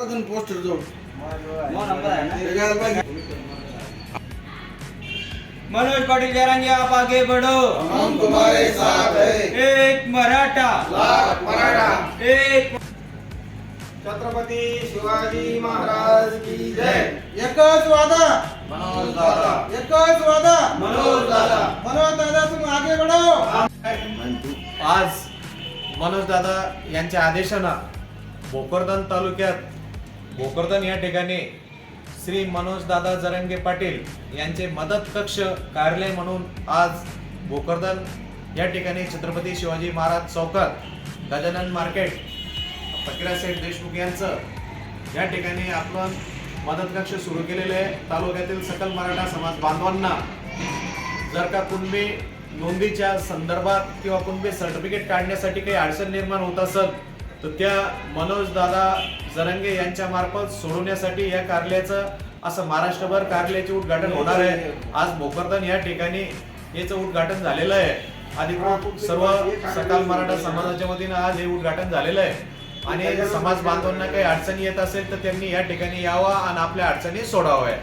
Poster जोड. मनोज पाटील जरांगे आप आगे बढ़ो. हम तुम्हारे साथ है. एक मराठा. लाख मराठा. एक छत्रपती शिवाजी महाराज की जय. एकच वादा. मनोज दादा. एकच वादा. मनोज दादा. मनोज दादा तुम आगे बढ़ो. आज मनोज दादा यांच्या आदेशानं भोकरदन तालुक्यात भोकरदन या ठिकाणी श्री मनोजदादा जरंगे पाटील यांचे मदत कक्ष कार्यालय म्हणून आज भोकरदन या ठिकाणी छत्रपती शिवाजी महाराज चौकात गजानन मार्केट फकीरा सेठ देशमुख यांचं या ठिकाणी आपण मदत कक्ष सुरू केलेले आहे. तालुक्यातील सकल मराठा समाज बांधवांना जर का कुणबी नोंदीच्या संदर्भात किंवा कुणबी सर्टिफिकेट काढण्यासाठी काही अडचण निर्माण होत असेल तर त्या मनोज दादा जरंगे यांच्या मार्फत सोडवण्यासाठी या कार्यालयाचं असं महाराष्ट्रभर कार्यालयाचे उद्घाटन होणार आहे. आज भोकरदन या ठिकाणी याचं उद्घाटन झालेलं आहे. अधिकृत सर्व सकाल मराठा समाजाच्या वतीनं आज हे उद्घाटन झालेलं आहे. आणि समाज बांधवांना काही अडचणी येत असेल तर त्यांनी या ठिकाणी यावा आणि आपल्या अडचणी सोडाव्या